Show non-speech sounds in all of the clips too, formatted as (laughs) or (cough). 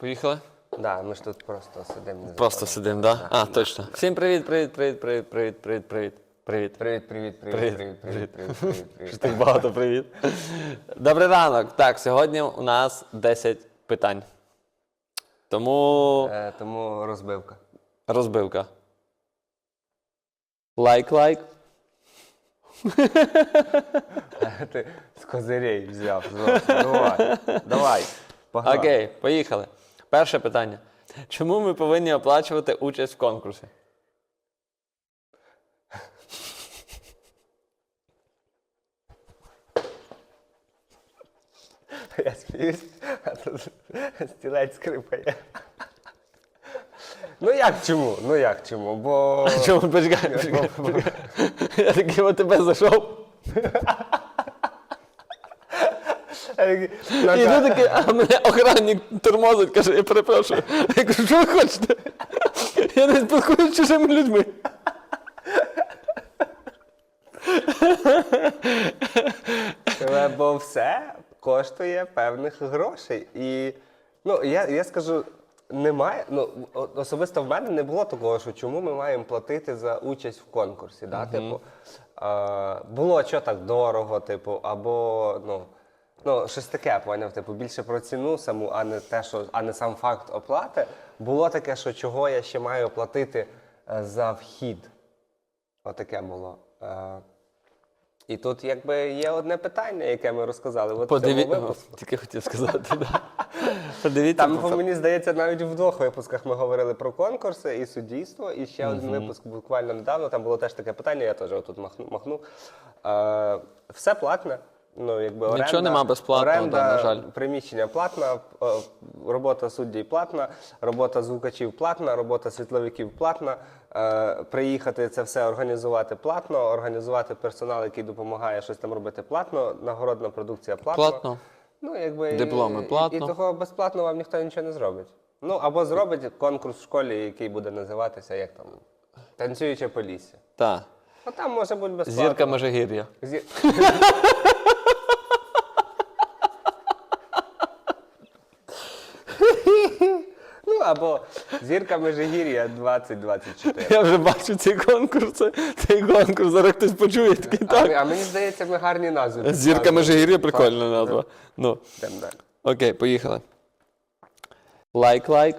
Поїхали? Да, ми ж тут просто сидимо. не Просто заходимо. сидимо, да? А, точно. Всім привіт, привіт, привіт, привіт, привіт, привіт, привіт. Привіт. Привіт, привіт, привіт, Привіт, привіт, привіт, привіт, привіт. Так багато привіт. Добрий ранок. Так, сьогодні у нас 10 питань. Тому Е, Тому розбивка. розбивка. Лайк, лайк. (laughs) Ти з козирей взяв. Давай, давай. Погнали. Окей, поїхали. Перше питання. Чому ми повинні оплачувати участь в конкурсі? (laughs) Я сміюсь, а тут стілець скрипає. Ну як чому? Ну як чому? Бо. (laughs) Чому почекай, почекай, почекай. Я такий от тебе зайшов. (laughs) Ну, І ти такий, а мене охранник тормозить, каже, я перепрошую. Я кажу, що ви хочете? Я не спілкуюся з чужими людьми. Бо все коштує певних грошей. І ну, я, я скажу, немає. Ну, особисто в мене не було такого, що чому ми маємо платити за участь в конкурсі. Да? Типу, а, було що так дорого, типу, або ну, ну, щось таке, поняв, типу, більше про ціну саму, а не те, що, а не сам факт оплати. Було таке, що чого я ще маю платити е, за вхід. Отаке було. Е, і тут якби є одне питання, яке ми розказали. От в Подиві... цьому випуску. Тільки хотів сказати, да. Подивіться. Там, мені здається, навіть в двох випусках ми говорили про конкурси і суддівство. І ще один випуск буквально недавно. Там було теж таке питання, я теж отут махну. махну. Е, все платне. Ну, якби оренда, Нічого нема безплатного, оренда, да, на жаль. приміщення платна, е, робота суддів платна, робота звукачів платна, робота світловиків платна. е, Приїхати це все організувати платно, організувати персонал, який допомагає щось там робити платно, нагородна продукція платно. Платно. Ну, якби, Дипломи і- платно. І, того безплатно вам ніхто нічого не зробить. Ну, або зробить конкурс в школі, який буде називатися як там Танцююче полісся. Так. А там може бути безплатно. Зірка Межигір'я. Зі... (laughs) ну, або зірка Межигір'я 2024. Я вже бачу ці конкурси. Цей конкурс, зараз хтось почує такий А, так. ми- а мені здається, ми гарні назви. Зірка. Межигір'я прикольна назва. Ну. Йдемо далі. Окей, поїхали. Лайк, лайк.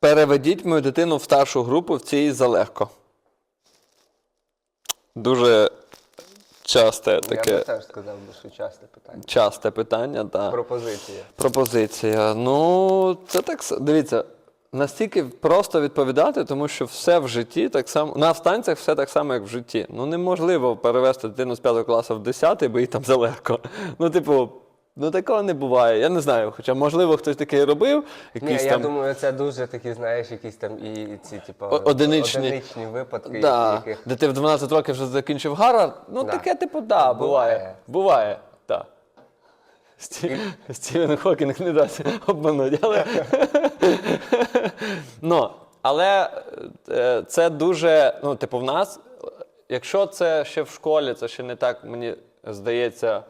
Переведіть мою дитину в старшу групу в цій залегко. Дуже часте Я таке. би теж сказав, би, що часте питання. Часте питання, так. Пропозиція. Пропозиція. Ну, це так. с- Дивіться, настільки просто відповідати, тому що все в житті так само. На станціях все так само, як в житті. Ну, неможливо перевести дитину з 5 класу в 10, бо їй там залегко. Ну, типу, ну такого не буває. Я не знаю. Хоча, можливо, хтось такий робив. Ні, Якісь я думаю, це дуже такі, знаєш, якісь там і, і ці, типу, одиничні. одиничні випадки, Да, яких де ти в 12 років вже закінчив Гарвард. Ну, Да. таке, типу, да, буває. Буває. Буває, Стів... Стівен Хокінг не дасть обманути, але. ну, але е, це дуже, ну, типу, в нас, якщо це ще в школі, це ще не так, мені здається,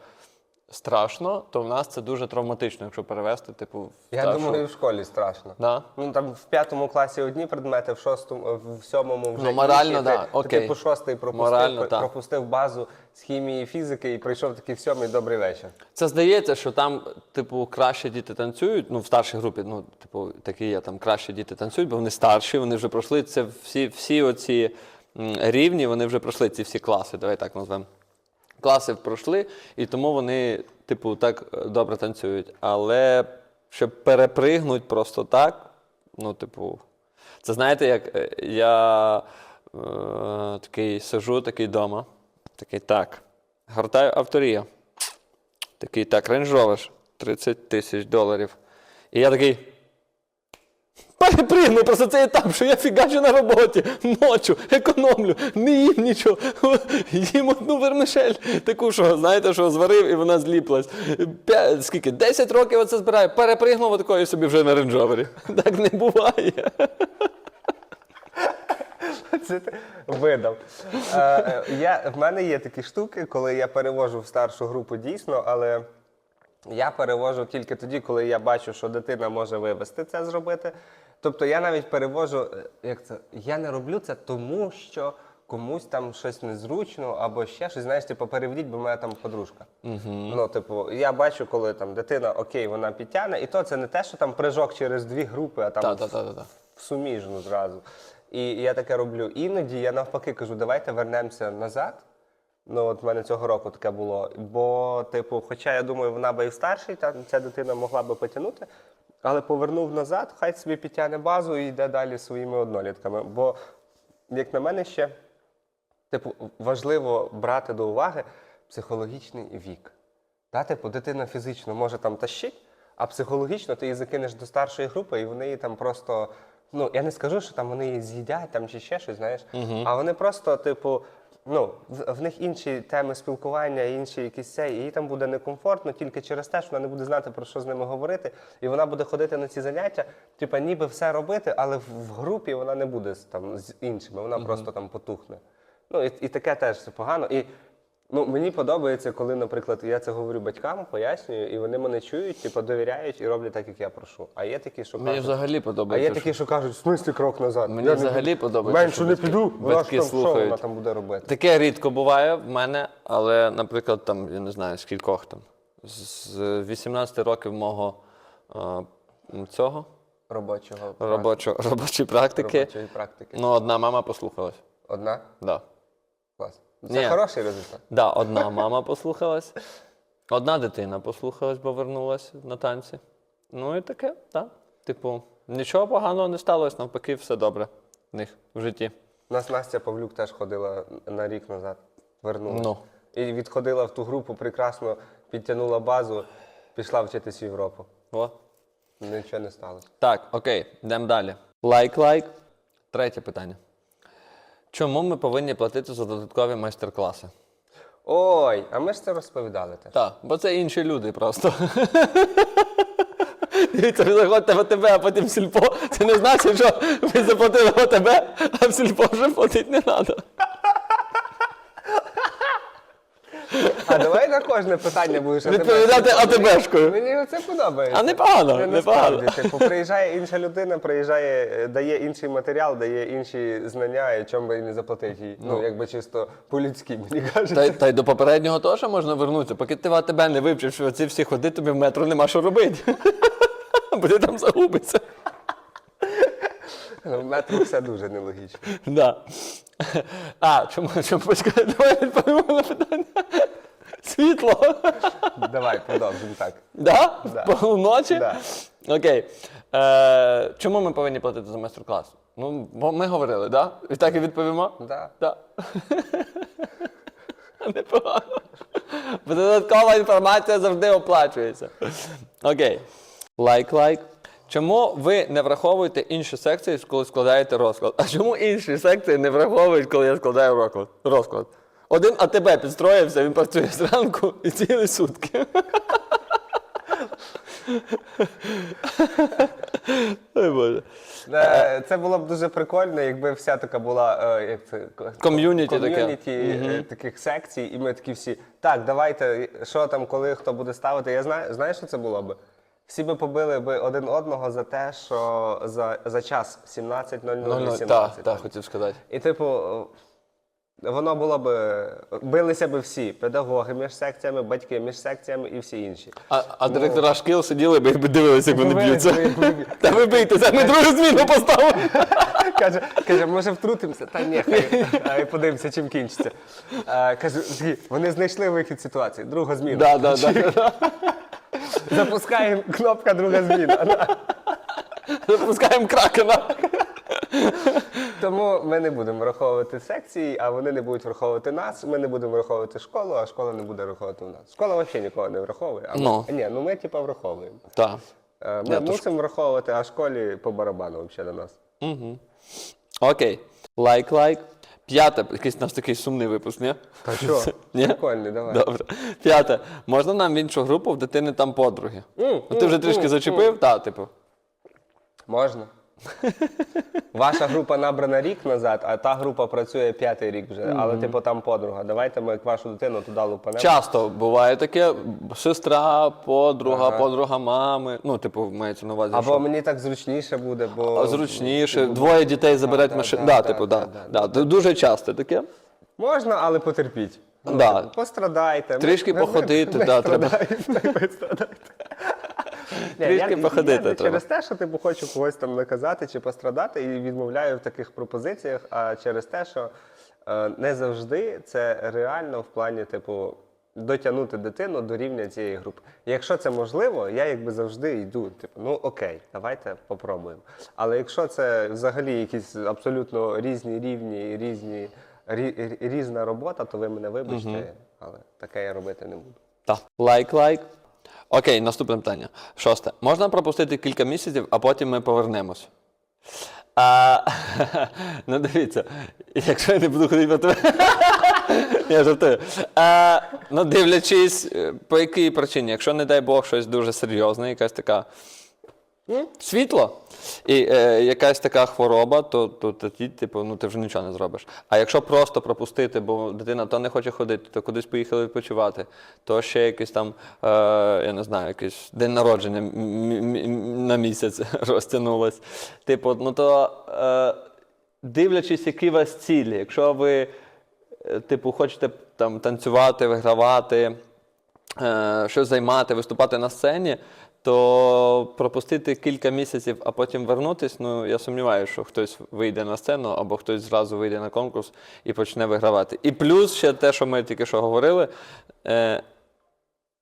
страшно, то в нас це дуже травматично, якщо перевести, типу, в я старшу- думаю, і в школі страшно. Да? Ну там в п'ятому класі одні предмети, в шостому, в сьомому вже Ну, морально, інші. да, Ти- окей. Ти, типу шостий пропустив, Морально, пр- так. пропустив базу з хімії і фізики і прийшов такий в сьомий добрий вечір. Це здається, що там, типу, краще діти танцюють. Ну, в старшій групі, ну, типу, такі є, там краще діти танцюють, бо вони старші, вони вже пройшли це всі, всі оці м, рівні, вони вже пройшли ці всі класи, давай так назвемо. Класи пройшли, і тому вони, типу, так е, добре танцюють. Але щоб перепригнуть просто так, ну, типу, це знаєте, як е, я е, такий сижу, такий вдома, такий так, гортаю авторія. Такий, так, Rover, 30 тисяч доларів. І я такий. Перепригну просто цей етап, що я фігачу на роботі ночу, економлю, не їм нічого. Їм одну вермишель, таку, що знаєте, що зварив і вона зліплась. П'ять, скільки? 10 років оце збираю, перепригнув отакої собі вже на рейнджовері. Так не буває. Це видав. Е, е, я, в мене є такі штуки, коли я перевожу в старшу групу дійсно, але Я перевожу тільки тоді, коли я бачу, що дитина може вивести це зробити. Тобто я навіть перевожу, е, як це, я не роблю це тому, що комусь там щось незручно або ще щось. Знаєш, типу, переведіть, бо в мене там подружка. Ну, типу, я бачу, коли там дитина окей, вона підтягне, і то це не те, що там прыжок через дві групи, а там в суміжну зразу. І я таке роблю. Іноді я навпаки кажу, давайте вернемося назад. Ну, от в мене цього року таке було. Бо, типу, хоча я думаю, вона би і старший, та ця дитина могла би потягнути, але повернув назад, хай собі підтягне базу і йде далі своїми однолітками. Бо, як на мене, ще типу, важливо брати до уваги психологічний вік. Та, типу, дитина фізично може там тащить, а психологічно ти її закинеш до старшої групи, і вони її там просто. Ну, я не скажу, що там вони її з'їдять там, чи ще щось, знаєш. А вони просто, типу, ну, в, в них інші теми спілкування, інші якісь це, і їй там буде некомфортно тільки через те, що вона не буде знати, про що з ними говорити. І вона буде ходити на ці заняття, типа ніби все робити, але в, в групі вона не буде там з іншими, вона просто там потухне. Ну, і, і таке теж це погано. І ну, мені подобається, коли, наприклад, я це говорю батькам, пояснюю, і вони мене чують, типу, довіряють і роблять так, як я прошу. А є такі, що Мені кажуть, взагалі а подобається. є такі, що кажуть, в смислі крок назад. Мені Я не взагалі буду- подобається, Менше що не батьки- піду, вона ж батьки там, що слухають. вона там буде робити. Таке рідко буває в мене, але, наприклад, там, я не знаю, скількох там. З 18 років мого м, цього Робочого робочого, робочої практики. робочої практики. Ну, одна мама послухалась. Одна? Да. Клас. Це Ні. хороший результат. Да, одна мама послухалась, одна дитина послухалась, бо вернулась на танці. Ну і таке, так. Типу, нічого поганого не сталося, навпаки, все добре в них в житті. У нас Настя Павлюк теж ходила на рік назад, вернулася. Ну. І відходила в ту групу, прекрасно підтягнула базу, пішла вчитись в Європу. О. Нічого не сталося. Так, окей, йдемо далі. Лайк, лайк. Третє питання. Чому ми повинні платити за додаткові майстер-класи? Ой, а ми ж це розповідали теж. Так, бо це інші люди просто. Дивіться, ви заходите в тебе, а потім в сільпо. Це не значить, що ви заплатили в АТБ, а в сільпо вже платити не треба. А давай на кожне питання будеш Відповідати АТБшкою. Мені це подобається. А непогано, Це непогано. насправді, Типу, приїжджає інша людина, приїжджає, дає інший матеріал, дає інші знання, і чому би і не заплатити їй. Ну, якби чисто по-людськи, мені кажуть. Та, й- та й до попереднього теж можна вернутися. Поки ти в АТБ не вивчив, що ці всі ходи, тобі в метро нема що робити. (laughs) Бо ти там загубиться. В метро все дуже нелогічно. Да. А, чому, чому почекай, давай відповімо на питання. Світло. Давай, продовжуємо так. Да? Да. Полуночі? Да. Окей. Е, чому ми повинні платити за майстер-клас? Ну, бо ми говорили, да? І так і відповімо? Да. Да. (laughs) Непогано. Бо додаткова інформація завжди оплачується. Окей. Лайк, лайк. Чому ви не враховуєте інші секції, коли складаєте розклад? А чому інші секції не враховують, коли я складаю розклад? розклад? Один АТБ підстроївся, він працює зранку і цілі сутки. Ой, Боже. Е, Це було б дуже прикольно, якби вся така була е, як це Ком'юніті таке. ком'юніті е, таких секцій, і ми такі всі. Так, давайте, що там, коли хто буде ставити. Я знаю, знаєш, що це було би? Всі би побили би один одного за те, що за, за час 17.00 Ну, ну, 18. Так, так, хотів сказати. І типу, воно було б. Билися би всі педагоги між секціями, батьки між секціями і всі інші. А, а директора шкіл сиділи би, якби дивилися, як вони б'ються. Та ви бийтеся, ми другу зміну поставимо. (laughs) Каже, каже, може втрутимося? Та ні, хай, хай подивимося, чим кінчиться. А, каже, вони знайшли вихід ситуації. Друга зміна. Да, да, да. (laughs) Запускаємо кнопка друга зміна. Запускаємо кракена. Тому ми не будемо враховувати секції, а вони не будуть враховувати нас. Ми не будемо враховувати школу, а школа не буде враховувати нас. Школа взагалі нікого не враховує. А ми, Ну. Ні, ну ми типа враховуємо. Так. Е, Ні, Ми то ж- мусимо враховувати, а школі по барабану взагалі до нас. Окей. Лайк, лайк. П'яте, якийсь у нас такий сумний випуск, ні? Та що? (laughs) Ні? Прикольний, давай. Добре. П'яте. Можна нам в іншу групу в дитини там подруги? М, Ну, ти вже трішки зачепив? Так, типу. Можна. Ваша група набрана рік назад, а та група працює п'ятий рік вже. Але, типу, там подруга. Давайте ми як вашу дитину туди лупанемо. Часто буває таке: сестра, подруга, Ага. подруга мами. Ну, типу, мається на увазі. Або що мені так зручніше буде, бо зручніше, двоє дітей заберуть да, машину. да, Да, да, типу, да, да, да, да. Дуже часто таке. можна, але потерпіть. Ну, Да. типу, Пострадайте. Трішки походити, ми да, треба. страдаєте. Ні, Трішки я- походити я треба. через те, що типу хочу когось там наказати чи пострадати, і відмовляю в таких пропозиціях, а через те, що е, не завжди це реально в плані, типу, дотягнути дитину до рівня цієї групи. Якщо це можливо, я якби завжди йду. Типу, ну окей, давайте попробуємо. Але якщо це взагалі якісь абсолютно різні рівні, і різні різна робота, то ви мене вибачте, але таке я робити не буду. Так. Лайк, лайк. Окей, наступне питання. Шосте. Можна пропустити кілька місяців, а потім ми повернемось. (laughs) Ну дивіться, якщо я не буду ходити по тебе. (laughs) Я жартую. Ну, дивлячись, е, по якій причині, якщо, не дай Бог, щось дуже серйозне, якась така світло і е, якась така хвороба, то, то тоді, типу, ну ти вже нічого не зробиш. А якщо просто пропустити, бо дитина то не хоче ходити, то кудись поїхали відпочивати, то ще якийсь там, е, я не знаю, якийсь день народження на місяць (laughs) розтягнулось. Типу, ну то е, дивлячись, які у вас цілі, якщо ви, е, типу, хочете там танцювати, вигравати е, щось займати, виступати на сцені, то пропустити кілька місяців, а потім вернутись, ну я сумніваюся, що хтось вийде на сцену або хтось зразу вийде на конкурс і почне вигравати. І плюс ще те, що ми тільки що говорили. Е,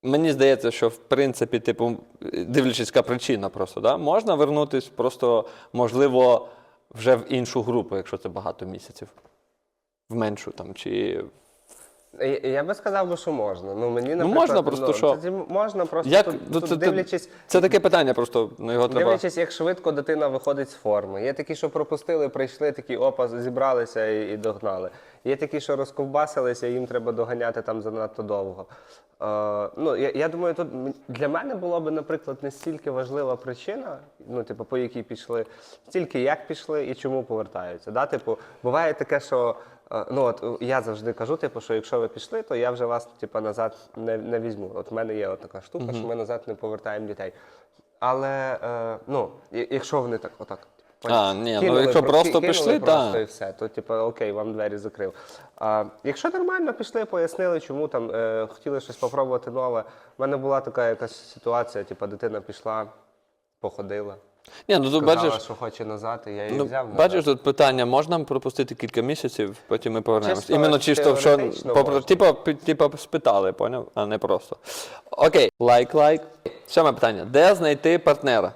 Мені здається, що в принципі, типу, дивлячись, яка причина просто, да? можна вернутись, просто можливо вже в іншу групу, якщо це багато місяців. В меншу там чи Я, би сказав, що можна. Ну, мені, Ну, можна просто, що- це можна просто Як тут, ну, тут це, дивлячись, це таке питання, просто ну, його треба. дивлячись, як швидко дитина виходить з форми. Є такі, що пропустили, прийшли, такі опа, зібралися і, і догнали. Є такі, що розковбасилися, їм треба доганяти там занадто довго. Е, ну, я, я думаю, тут для мене було б, наприклад, не стільки важлива причина, ну, типу, по якій пішли, стільки як пішли і чому повертаються. Да? Типу, буває таке, що. Е, Ну, от е, я завжди кажу, типу, що якщо ви пішли, то я вже вас типу, назад не, не візьму. От в мене є от така штука, що ми назад не повертаємо дітей. Але е, ну, якщо вони так, отак. А, ні, ну, якщо про- просто кинули пішли, просто та. і все, то типу, окей, вам двері закрив. А, якщо нормально пішли, пояснили, чому там е, хотіли щось попробувати нове. У мене була така якась ситуація, типу, дитина пішла, походила, Ні, ну сказала, бачиш, що хоче назад, і я її ну, взяв. назад. бачиш тут питання, можна пропустити кілька місяців, потім ми повернемось. Іменно чисто, що попро- типу, типу спитали, поняв? А не просто. Окей, лайк, лайк. Сьоме питання. Де знайти партнера?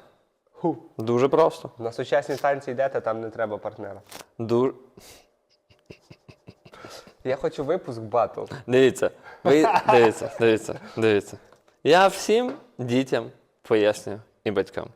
Ху. Дуже просто. На сучасні танці йдете, там не треба партнера. Дуже. Я хочу випуск батл. Дивіться, ви дивіться, дивіться, дивіться. Я всім дітям пояснюю і батькам,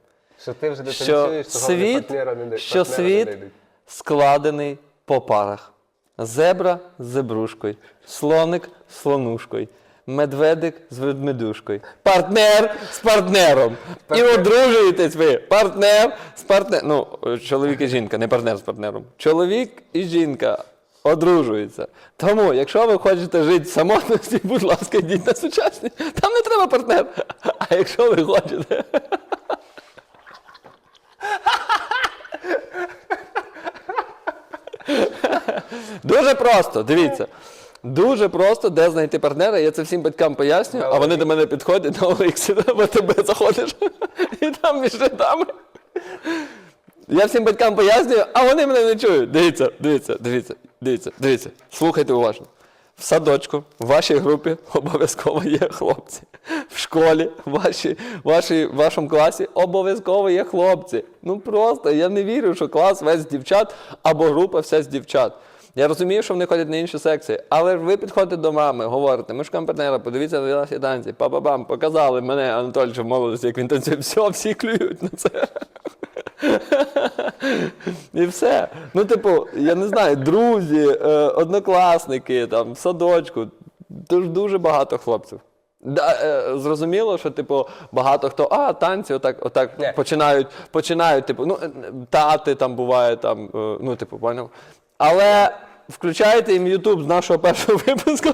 Що ти вже не що танцюєш, того вже світ, партнера не що партнера не світ знайдуть. складений по парах. Зебра з зебрушкою, слоник з слонушкою, медведик з ведмедушкою, партнер з партнером. І одружуєтесь ви. Партнер з партнером. Ну, чоловік і жінка, не партнер з партнером. Чоловік і жінка одружуються. Тому, якщо ви хочете жити в самотності, будь ласка, йдіть на сучасні. Там не треба партнер. А якщо ви хочете. (laughs) Дуже просто, дивіться. Дуже просто, де знайти партнера. Я це всім батькам пояснюю, а вони до мене підходять на Олексі, (laughs) в тебе заходиш, і там між рядами. Я всім батькам пояснюю, а вони мене не чують. Дивіться, дивіться, дивіться, дивіться, дивіться. Слухайте уважно. В садочку, в вашій групі (laughs) обов'язково є хлопці. В школі, в вашій, вашій, вашому класі обов'язково є хлопці. Ну просто я не вірю, що клас весь з дівчат або група вся з дівчат. Я розумію, що вони ходять на інші секції, але ви підходите до мами, говорите, ми ж партнера, подивіться на наші танці, па-па-бам, показали мене Анатолій в молодості, як він танцює. Все, всі клюють на це. (laughs) І все. Ну, типу, я не знаю, друзі, е, однокласники, там, в садочку. Дуже, дуже багато хлопців. Да, е, зрозуміло, що типу багато хто, а танці, отак, отак починають, починають, типу, ну е, тати там буває, там, е, ну, типу, поняв. Але включайте їм Ютуб з нашого першого випуску.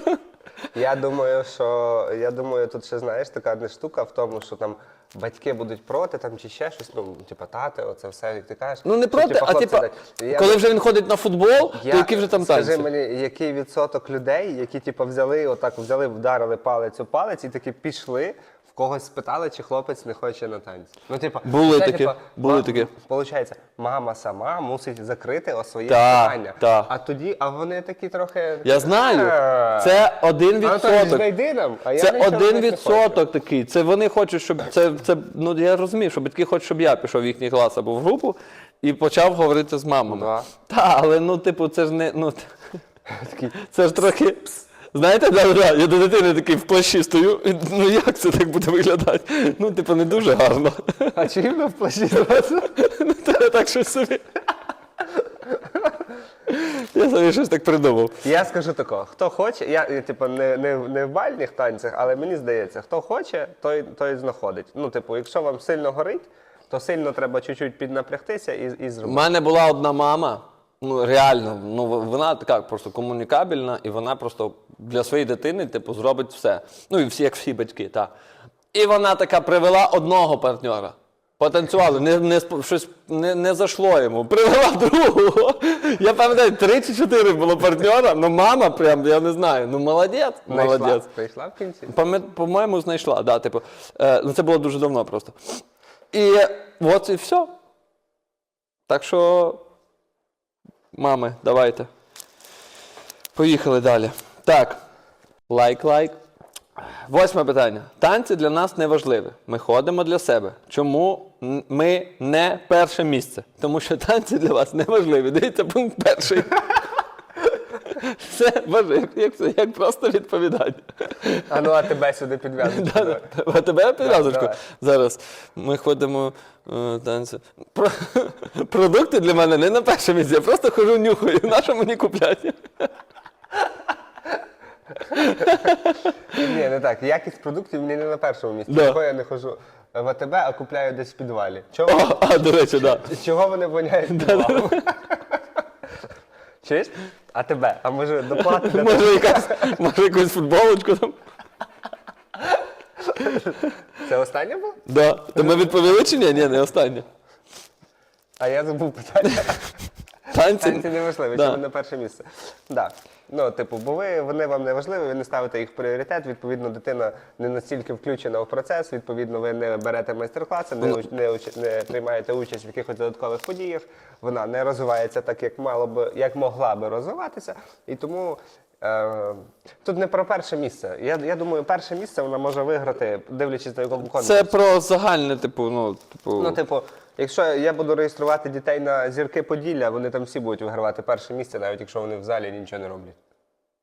Я думаю, що я думаю, тут ще знаєш така одна штука в тому, що там батьки будуть проти, там чи ще щось, ну, типа тати, оце все, як ти кажеш. Ну не Що, проти, типа, а хлопці типа, дать. Я- коли вже він ходить на футбол, Я- то які вже там Скажи танці? мені, який відсоток людей, які типу, взяли, отак взяли, вдарили палець у палець і таки пішли, когось спитали, чи хлопець не хоче на танці. Ну, типу, Були це, такі, типу, були ма- такі. Получається, мама сама мусить закрити о своє Так, питання. так. А тоді, а вони такі трохи. Я знаю. «Е, Це один Анатолій, відсоток. знайди нам, а я Це нічого один не хочу. відсоток такий. Це вони хочуть, щоб це, це. Ну я розумію, що батьки хочуть, щоб я пішов в їхній клас або в групу і почав говорити з мамами. Да. Та, але ну, типу, це ж не. Ну, Такий, це ж трохи. Знаєте, да, да, я до дитини такий в плащі стою. і, Ну як це так буде виглядати? Ну, типу, не дуже гарно. А чи рівно в плащі зразу? Ну, та так щось собі. Я собі щось так придумав. Я скажу такого, хто хоче, я е, типу не, не, не в бальних танцях, але мені здається, хто хоче, той, той знаходить. Ну, типу, якщо вам сильно горить, то сильно треба чуть-чуть піднапрягтися і, і У зробити. мене була одна мама, ну реально, ну вона така просто комунікабельна, і вона просто для своєї дитини, типу, зробить все. Ну і всі, як всі батьки, так. І вона така привела одного партнера. Потанцювали, не, не, щось не, не зашло йому. Привела (laughs) другого. Я пам'ятаю, три чи чотири було партнера, ну мама прям, я не знаю, ну молодець, Знайшла, молодець. прийшла в кінці. По-моєму, знайшла. Да, типу, е, ну це було дуже давно просто. І от і все. Так що, мами, давайте. Поїхали далі. Так. Лайк, лайк. Восьме питання. Танці для нас не важливі. Ми ходимо для себе. Чому ми не перше місце? Тому що танці для вас не важливі. Дивіться, пункт перший. Все важливо, як, це- як просто відповідати. А ну а тебе сюди підв'язують. Да, А тебе підв'язочку? давай. Зараз ми ходимо е, танці. Про, (laughs) продукти для мене не на перше місце. Я просто хожу нюхаю. На що мені куплять? Ні, не так. Якість продуктів мені не на першому місці. Да. Чого я не хожу в АТБ, а купляю десь в підвалі. Чого, О, а, до речі, так. Да. чого вони воняють підвалом? Чуєш? А тебе? А може доплати для Може, якась, може якусь футболочку там? Це останнє було? Да. То ми відповіли чи ні? Ні, не останнє. А я забув питання. Танці. Танці не важливі, Да. на перше місце. Да. Ну, типу, бо ви, вони вам не важливі, ви не ставите їх в пріоритет, відповідно, дитина не настільки включена в процес, відповідно, ви не берете майстер-класи, не, уч- не, уч- не приймаєте участь в якихось додаткових подіях, вона не розвивається так, як мало би, як могла би розвиватися. І тому е, тут не про перше місце. Я, я думаю, перше місце вона може виграти, дивлячись на якому конкурсі. Це про загальне, типу, ну, типу. Ну, типу, якщо я буду реєструвати дітей на зірки Поділля, вони там всі будуть вигравати перше місце, навіть якщо вони в залі нічого не роблять.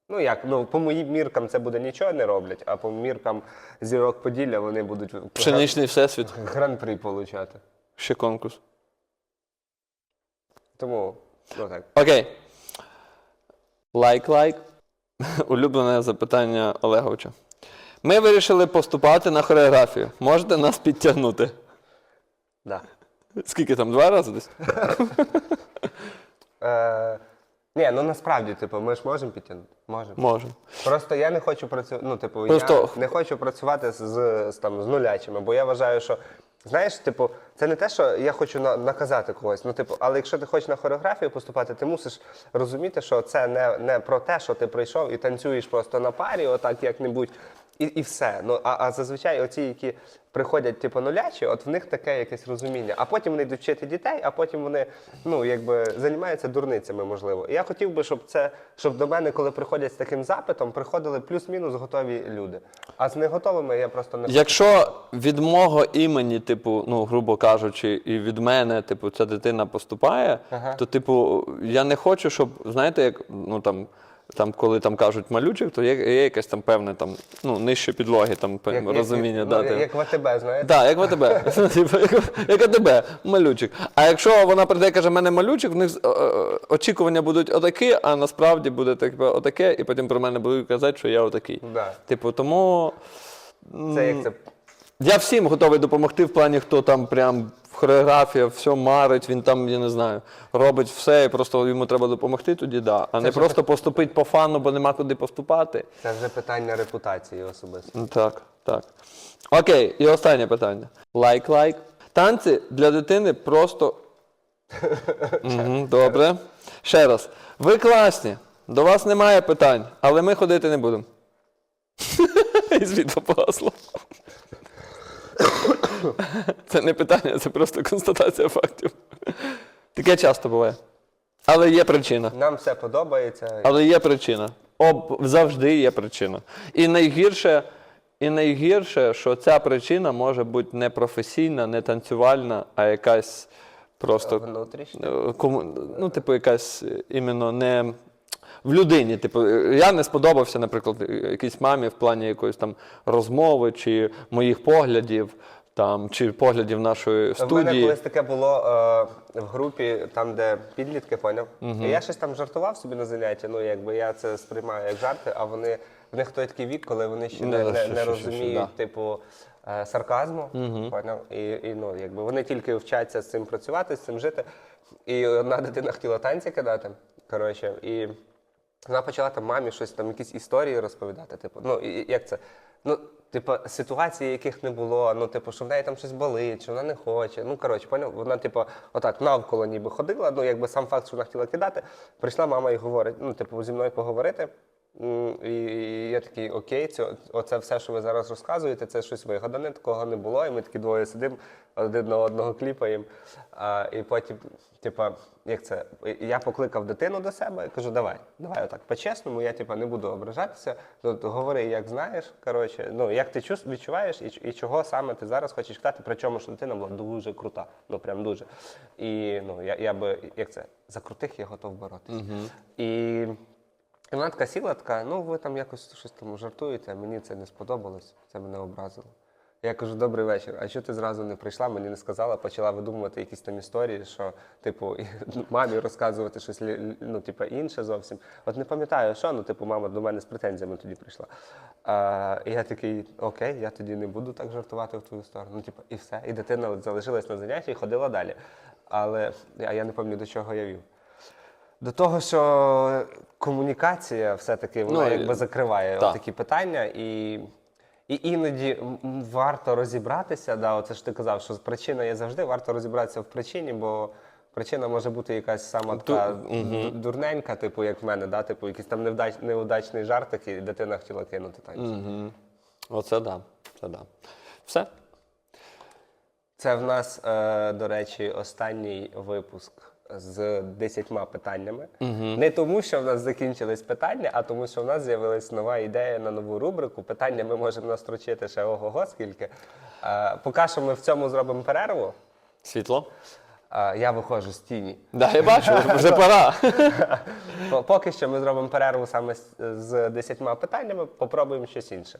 Ну як, ну по моїм міркам це буде нічого не роблять, а по міркам зірок Поділля вони будуть Пшеничний всесвіт. гран-при получати. Ще конкурс. Тому, ну так. Окей. Лайк, лайк. (laughs) Улюблене запитання Олеговича. Ми вирішили поступати на хореографію. Можете нас підтягнути? Да. Скільки там? Два рази десь? (laughs) Е, ні, ну насправді, типу, ми ж можемо підтягнути. Можемо. Можемо. Просто я не хочу працювати. Ну, типу, Просто- я не хочу працювати з, з, з, там, з нулячими, бо я вважаю, що. Знаєш, типу, це не те, що я хочу на, наказати когось. Ну, типу, але якщо ти хочеш на хореографію поступати, ти мусиш розуміти, що це не, не про те, що ти прийшов і танцюєш просто на парі, отак як-небудь, і, і все. Ну, а, а зазвичай оці, які приходять, типу, нулячі, от в них таке якесь розуміння. А потім вони йдуть вчити дітей, а потім вони ну, якби, займаються дурницями, можливо. І я хотів би, щоб це, щоб до мене, коли приходять з таким запитом, приходили плюс-мінус готові люди. А з неготовими я просто не Якщо від мого імені, типу, ну, грубо кажучи, і від мене, типу, ця дитина поступає, Ага. то, типу, я не хочу, щоб, знаєте, як, ну там. Там, коли там кажуть малючик, то є, є якесь там певне там, ну, нижче підлоги, там певне розуміння. Як, да, ну, як в АТБ, знаєте? Так, як в АТБ. Типу, (laughs) як- Як АТБ, малючик. А якщо вона прийде і каже, в мене малючик, в них е, е, очікування будуть отакі, а насправді буде типу, отаке, і потім про мене будуть казати, що я отакий. Да. Типу, тому Це як це. Я всім готовий допомогти в плані, хто там прям хореографія, все марить, він там, я не знаю, робить все, і просто йому треба допомогти, тоді да. А не вже просто поступити по фану, бо нема куди поступати. Це вже питання репутації особисто. Так, так. Окей, і останнє питання. Лайк, лайк. Танці для дитини просто. (laughs) Мгм, Добре. Ще раз. Ви класні. До вас немає питань, але ми ходити не будемо. (laughs) І світло погасло. (coughs) Це не питання, це просто констатація фактів. Таке часто буває. Але є причина. Нам все подобається. Але є причина. Об, завжди є причина. І найгірше, і найгірше, що ця причина може бути не професійна, не танцювальна, а якась просто. Внутрішньо. е, кому- Ну, типу, якась е, іменно не. В людині, типу, е, я не сподобався, наприклад, е, якійсь мамі в плані якоїсь там розмови чи моїх поглядів, там, чи поглядів нашої В мене колись таке було е, в групі, там, де підлітки, поняв. І я щось там жартував собі на заняття. Ну, якби я це сприймаю як жарти, а вони в них той такий вік, коли вони ще не, Не, не, не розуміють, да. типу, е, сарказму. Поняв? І, і ну, якби вони тільки вчаться з цим працювати, з цим жити. І одна дитина хотіла танці кидати. Коротше, і вона почала там мамі щось там, якісь історії розповідати. Типу, ну і- як це? Ну, типу, ситуації, яких не було, ну, типу, що в неї там щось болить, що вона не хоче. Ну, коротше, поняв, вона, типу, отак навколо ніби ходила. Ну, якби сам факт, що вона хотіла кидати, прийшла мама і говорить, ну, типу, зі мною поговорити. І, я такий, окей, це, оце все, що ви зараз розказуєте, це щось вигадане, такого не було. І ми такі двоє сидимо, один на одного кліпаємо. А, і потім, типа, як це? Я покликав дитину до себе і кажу, давай, давай отак, по-чесному, я типа не буду ображатися. То говори, як знаєш, коротше, ну як ти відчуваєш і, і чого саме ти зараз хочеш читати, причому що дитина була дуже крута, ну прям дуже. І ну, я, я би, як це, за крутих я готов боротися. І і вона така сіла, така, ну ви там якось щось там жартуєте, а мені це не сподобалось, це мене образило. Я кажу, добрий вечір. А що ти зразу не прийшла, мені не сказала, почала видумувати якісь там історії, що, типу, (laughs) мамі розказувати щось ну, типу, інше зовсім. От не пам'ятаю, що, ну, типу, мама до мене з претензіями тоді прийшла. А, і я такий, окей, я тоді не буду так жартувати в твою сторону. Ну, типу, і все. І дитина залишилась на занятті і ходила далі. Але я, я не пам'ятаю, до чого я вів. До того, що комунікація все-таки вона Ну, якби закриває так. такі питання, і, і іноді варто розібратися. Да, оце ж ти казав, що причина є завжди, варто розібратися в причині, бо причина може бути якась сама така ду- дурненька, типу, як в мене, да, типу, якийсь там невдач, неудачний жартик, і дитина хотіла кинути танці. Угу. Оце да. Це да. Все. Це в нас, е, до речі, останній випуск з десятьма питаннями. Не тому, що в нас закінчились питання, а тому, що в нас з'явилась нова ідея на нову рубрику. Питання ми можемо настрочити ще ого-го скільки. Е, поки що ми в цьому зробимо перерву. Світло. Е, я виходжу з тіні. Да, я бачу, вже пора. Поки що ми зробимо перерву саме з, з десятьма питаннями, попробуємо щось інше.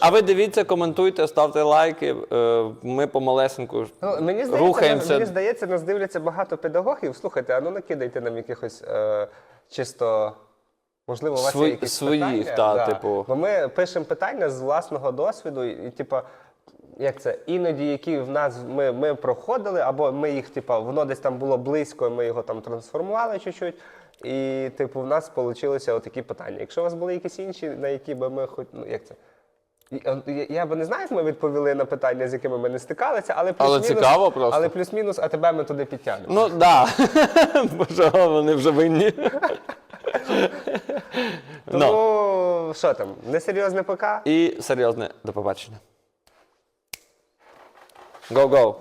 А ви дивіться, коментуйте, ставте лайки. е, Ми помалесеньку Ну, мені здається, рухаємося. мені здається, нас дивляться багато педагогів. Слухайте, а ну накидайте нам якихось е, чисто. Можливо, у вас Свої- є якісь своїх, питання? та, типу. Бо ми пишемо питання з власного досвіду, і, і типу, як це, іноді, які в нас ми, ми проходили, або ми їх, типу, воно десь там було близько, ми його там трансформували чуть-чуть. І, типу, в нас вийшли отакі питання. Якщо у вас були якісь інші, на які би ми хоч, ну як це? Е, Я, я би не знаю, як ми відповіли на питання, з якими ми не стикалися, але Але плюс-мінус, цікаво просто. але плюс-мінус, а тебе ми туди підтягнемо. Ну так. Да. (laughs) Бо що, вони вже винні. (laughs) Ну. Тому що там, несерйозне ПК? І серйозне до побачення. Go-go.